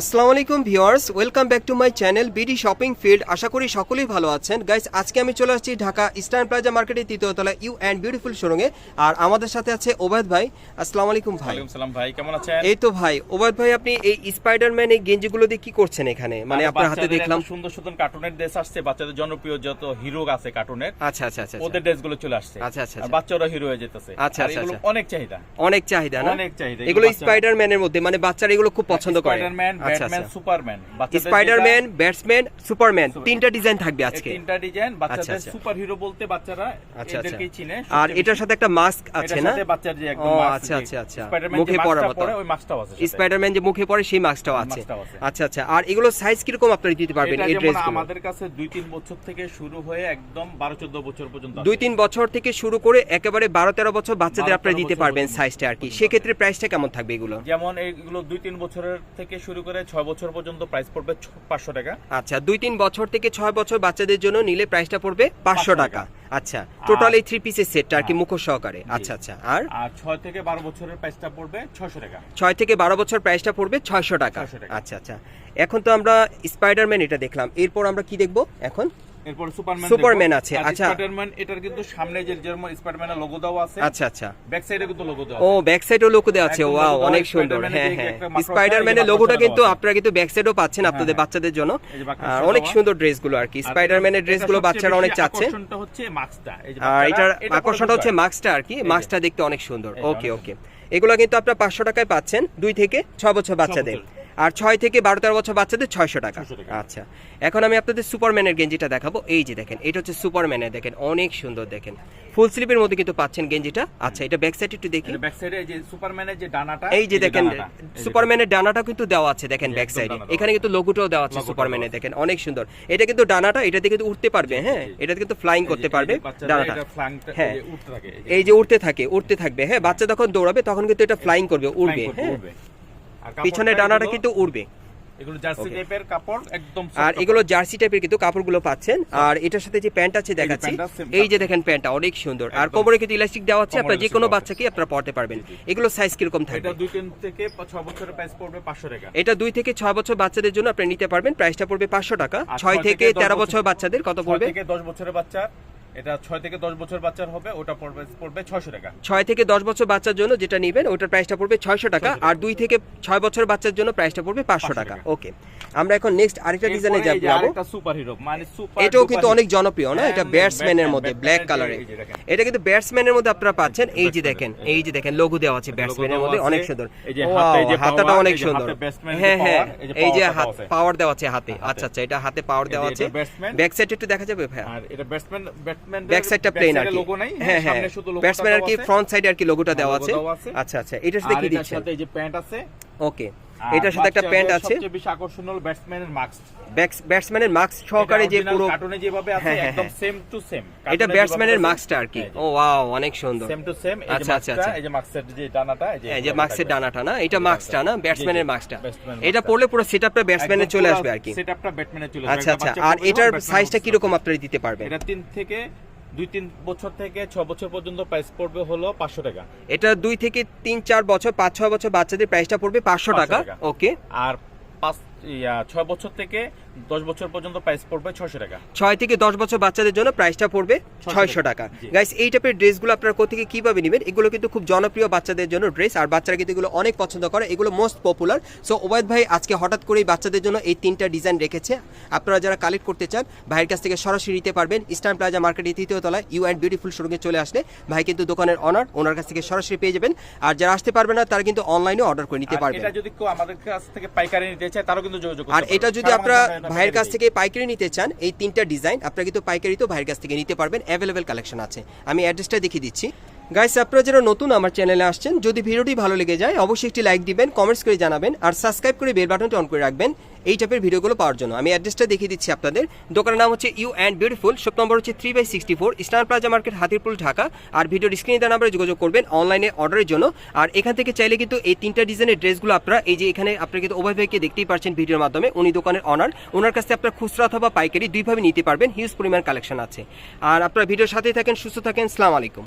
আসসালামু আলাইকুম viewers welcome back to my channel BD shopping field আশা করি সকলেই ভালো আছেন। গাইস আজকে আমি চলে আসছি ঢাকা ইস্টার্ন প্লাজা মার্কেটের তৃতীয়তলা ইউ অ্যান্ড বিউটিফুল শোরুমে। আর আমাদের সাথে আছে ওবায়দ ভাই। আসসালামু আলাইকুম ভাই। সালাম ভাই কেমন আছেন? এই তো ভাই। ওবায়দ ভাই আপনি এই স্পাইডারম্যান এই গেঞ্জিগুলো দিয়ে কি করছেন এখানে? মানে আপনার হাতে দেখলাম সুন্দর সুন্দর কার্টুনের ড্রেস আসছে বাচ্চাদের জনপ্রিয় যত হিরো আছে কার্টুনের আচ্ছা আচ্ছা আচ্ছা আচ্ছা। ওদের ড্রেসগুলো চলে আসছে। আচ্ছা, আচ্ছা, আর আচ্ছা। বাচ্চারা হিরো হয়ে যেতেছে। আচ্ছা, আচ্ছা, এগুলো আচ্ছা। অনেক চাহিদা। অনেক চাহিদা না? অনেক চাহিদা, এগুলো স্পাইডারম্যানের মধ্যে মানে বাচ্চারা এগুলো খুব পছন্দ করে। স্পাইডারম্যান ব্যাটম্যান আচ্ছা। সুপারম্যান। স্পাইডারম্যান ব্যাটসম্যান সুপারম্যান তিনটা ডিজাইন থাকবে আজকে। তিনটা ডিজাইন বাচ্চাদের আচ্ছা। সুপার হিরো বলতে বাচ্চারা আচ্ছা আচ্ছা। এদেরকেই চিনে। আর এটার সাথে একটা মাস্ক আছে না? বাচ্চার যে একদম আচ্ছা, আচ্ছা, আচ্ছা। মুখে পরার মতো। ওই মাস্কটাও আছে স্পাইডারম্যান যে মুখে সেই মাস্কটাও আছে। আচ্ছা আচ্ছা। আর এগুলো সাইজ কীরকম আপনারা দিতে পারবেন এই ড্রেসগুলো আমাদের কাছে দুই তিন বছর থেকে শুরু হয়ে একদম বারো চোদ্দ বছর পর্যন্ত আছে। দুই তিন বছর থেকে শুরু করে একেবারে বারো তেরো বছর বাচ্চাদের 12 আপনারা দিতে পারবেন সাইজটা আর কি। সেক্ষেত্রে প্রাইসটা কেমন থাকবে এগুলো? যেমন এইগুলো দুই তিন বছরের থেকে শুরু করে ছয় বছর পর্যন্ত প্রাইস পড়বে পাঁচশো টাকা। আচ্ছা দুই তিন বছর থেকে ছয় বছর বাচ্চাদের জন্য নিলে প্রাইসটা পড়বে পাঁচশো টাকা। আচ্ছা টোটাল এই থ্রি পিসের সেটটা আর কি মুখ মুখোশ সহকারে। আচ্ছা আচ্ছা আর? আর ছয় থেকে বারো বছরের প্রাইসটা পড়বে 600 টাকা। ছয় থেকে বারো বছর প্রাইসটা পড়বে ছয়শো টাকা। 600 টাকা। আচ্ছা আচ্ছা। এখন তো আমরা স্পাইডারম্যান এটা দেখলাম। এরপর আমরা কি দেখব? এখন এরপর সুপারম্যান সুপারম্যান আছে, আচ্ছা। স্পাইডারম্যান এটার কিন্তু সামনে যে যেমন স্পাইডারম্যানের লোগো দেওয়া আছে আচ্ছা আচ্ছা। ব্যাক সাইডে কিন্তু লোগো দেওয়া ও ব্যাক সাইডও লোগো দেওয়া আছে। ওয়াও অনেক সুন্দর। হ্যাঁ হ্যাঁ। স্পাইডারম্যানের লোগোটা কিন্তু আপনারা কিন্তু ব্যাক সাইডও পাচ্ছেন আপনাদের হ্যাঁ। বাচ্চাদের জন্য। আর অনেক সুন্দর ড্রেসগুলো আর কি। স্পাইডারম্যানের ড্রেসগুলো বাচ্চারা অনেক চাচ্ছে। আকর্ষণটা হচ্ছে মাস্কটা এই যে আর এটার এটা আকর্ষণটা হচ্ছে মাস্কটা আর কি। মাস্কটা দেখতে অনেক সুন্দর। ওকে ওকে এগুলো কিন্তু আপনার পাঁচশো টাকায় পাচ্ছেন। দুই থেকে ছয় বছর বাচ্চাদের। আর ছয় থেকে বারো তেরো বছর বাচ্চাদের ছয়শো টাকা আচ্ছা এখন আমি আপনাদের সুপারম্যানের গেঞ্জিটা দেখাবো এই যে দেখেন এটা হচ্ছে সুপারম্যানের দেখেন অনেক সুন্দর দেখেন ফুল স্লিপের মধ্যে কিন্তু পাচ্ছেন গেঞ্জিটা আচ্ছা এটা ব্যাক সাইড একটু দেখি ব্যাক সাইডে এই যে সুপারম্যানের যে ডানাটা এই যে দেখেন সুপারম্যানের ডানাটা কিন্তু দেওয়া আছে দেখেন ব্যাক সাইডে এখানে কিন্তু লোগোটাও দেওয়া আছে সুপারম্যানের দেখেন অনেক সুন্দর এটা কিন্তু ডানাটা এটাতে কিন্তু উঠতে পারবে হ্যাঁ। এটা কিন্তু ফ্লাইং করতে পারবে ডানাটা হ্যাঁ এই যে উঠতে থাকে উঠতে থাকবে হ্যাঁ বাচ্চা যখন দৌড়াবে তখন কিন্তু এটা ফ্লাইং করবে উড়বে হ্যাঁ পিছনে ডানাটা কিন্তু উড়বে। এগুলো জার্সি Okay. টাইপের কাপড় একদম আর এগুলো জার্সি টাইপের কিন্তু কাপড়গুলো পাচ্ছেন। আর এটার সাথে যে প্যান্ট আছে দেখাচ্ছি এই যে দেখেন প্যান্টটা অনেক সুন্দর। আর কোমরে কিন্তু ইলাস্টিক দেওয়া আছে আপনার যে কোনো বাচ্চাকে আপনারা পড়তে পারবেন। এগুলো সাইজ কীরকম। থাকবে? এটা দুই থেকে ছ বছরের প্রাইস পড়বে পাঁচশো টাকা। এটা দুই থেকে ছয় বছর বাচ্চাদের জন্য আপনি নিতে পারবেন। প্রাইসটা পড়বে পাঁচশো টাকা। আর ছয় থেকে দশ তেরো বছর বাচ্চাদের কত ছয় পড়বে? থেকে বছরের বাচ্চার এটা ছয় থেকে দশ বছর বাচ্চার হবে ওটা পড়বে পড়বে ছয়শো টাকা ছয় থেকে দশ বছর বাচ্চার জন্য যেটা নেবেন ওটার প্রাইসটা পড়বে ছয়শো টাকা 600 টাকা। আর দুই থেকে ছয় বছর বাচ্চার জন্য প্রাইসটা পড়বে পাঁচশো 500 টাকা। ওকে আমরা এখন নেক্সট আরেকটা ডিজাইনে যাব সুপার হিরো মানে সুপার এটাও কিন্তু অনেক জনপ্রিয় না এটা হ্যাঁ, ব্যাটসম্যানের মধ্যে ব্ল্যাক কালারে। এটা কিন্তু ব্যাটসম্যানের মধ্যে আপনারা পাচ্ছেন এই যে দেখেন এই যে দেখেন লোগো দেওয়া আছে ব্যাটসম্যানের মধ্যে অনেক সুন্দর হাতাটা অনেক সুন্দর হ্যাঁ হ্যাঁ এই যে হাত পাওয়ার দেওয়া আছে হাতে। আচ্ছা আচ্ছা এটা হাতে পাওয়ার দেওয়া আছে ব্যাক সাইড একটু দেখা যাবে ভাইয়া আর এটা ব্যাটসম্যান ব্যাক সাইডটা প্লেন আর কি। হ্যাঁ হ্যাঁ ব্যাটসম্যান আর কি ফ্রন্ট সাইডে আর কি লোগোটা হ্যাঁ, দেওয়া আছে। আচ্ছা আচ্ছা এটা দেখিয়ে কি দিচ্ছেন সাথে এই যে প্যান্ট আছে। ওকে এটার সাথে একটা প্যান্ট আছে। সবচেয়ে বেশি আকর্ষণ হলো ব্যাটসম্যানের মাস্ক ব্যাটসম্যানের মাস্ক সহকারে যে পুরো কার্টুনে যেভাবে আছে হ্যাঁ, হ্যাঁ, একদম হ্যাঁ। সেম টু সেম এটা ব্যাটসম্যানের মাস্কটা আর কি। ও ওয়াও অনেক সুন্দর। সেম টু সেম আচ্ছা, আচ্ছা, আচ্ছা। এই যে মাস্কের যে ডানাটা এই যে মাস্কের ডানাটা না এটা মাস্কটা না ব্যাটসম্যানের মাস্কটা এটা। পড়লে পুরো সেটআপটা ব্যাটসম্যানে একদম চলে আসবে আর কি। সেটআপটা চলে আসবে। আচ্ছা আচ্ছা আর এটার সাইজটা কীরকম পারবে। আপনারা দিতে পারবেন? এটা তিন থেকে দুই তিন বছর থেকে ছ বছর পর্যন্ত প্রাইস পড়বে হলো পাঁচশো টাকা। এটা দুই থেকে তিন চার বছর পাঁচ ছয় বছর বাচ্চাদের প্রাইসটা পড়বে পাঁচশো টাকা। টাকা। ওকে আর পাঁচ ইয়া, ছয় বছর থেকে দশ বছর পর্যন্ত প্রাইস পড়বে ছয়শো টাকা। ছয় থেকে দশ বছর বাচ্চাদের জন্য প্রাইসটা পড়বে ছয়শো টাকা। গাইস এই টাইপের ড্রেসগুলো আপনারা কোথেকে কীভাবে নেবেন? এগুলো কিন্তু খুব জনপ্রিয় বাচ্চাদের জন্য ড্রেস আর বাচ্চারা কিন্তু এগুলো অনেক পছন্দ করে। এগুলো মোস্ট পপুলার সো ওবায়দ ভাই আজকে হঠাৎ করেই বাচ্চাদের জন্য এই তিনটা ডিজাইন রেখেছে। আপনারা যারা কালেক্ট করতে চান ভাইয়ের কাছ থেকে সরাসরি নিতে পারবেন। ইস্টার্ন প্লাজা মার্কেটের তৃতীয় তলায় ইউ অ্যান্ড বিউটিফুল শোরুমে চলে আসলে ভাই কিন্তু দোকানের অনার ওনার কাছ থেকে সরাসরি পেয়ে যাবেন। আর যারা আসতে পারবে না তারা কিন্তু অনলাইনে অর্ডার করে নিতে পারবেন। এটা যদি কেউ আমাদের কাছ থেকে পাইকারি নিতে চায় তারও কিন্তু যোগাযোগ আর এটা যদি আপনারা ভাইয়ের কাছ থেকে পাইকারি নিতে চান এই তিনটা ডিজাইন আপনারা কিন্তু পাইকারি তো ভাইয়ের কাছ থেকে নিতে পারবেন অ্যাভেলেবেল কালেকশন আছে। আমি অ্যাড্রেসটা দেখিয়ে দিচ্ছি। গাইস আপনারা যারা নতুন আমার চ্যানেলে আসছেন, যদি ভিডিওটি ভালো লেগে যায়, অবশ্যই একটি লাইক দিবেন কমেন্টস করে জানাবেন, আর সাবস্ক্রাইব করে বেল বাটনটি অন করে রাখবেন। এই টাইপের ভিডিওগুলো পাওয়ার জন্য। আমি অ্যাড্রেসটা দেখিয়ে দিচ্ছি আপনাদের। দোকানের নাম হচ্ছে you and beautiful shop number হচ্ছে three by sixty four star plaza market Hatirpul, Dhaka. আর ভিডিওর স্ক্রিনে দেওয়া নাম্বারে যোগাযোগ করবেন অনলাইনে অর্ডারের জন্য। আর এখান থেকে চাইলে কিন্তু এই তিনটা ডিজাইনের ড্রেসগুলো আপনারা, এই যে এখানে আপনারা কিন্তু ভাইকে দেখতেই পারছেন ভিডিওর মাধ্যমে। উনি দোকানের অনার ওনার কাছে আপনার খুচরা অথবা পাইকারি দুইভাবে নিতে পারবেন। হিউজ পরিমাণ কালেকশন আছে। আর আপনারা ভিডিওর সাথেই থাকেন, সুস্থ থাকেন। সালাম আলাইকুম।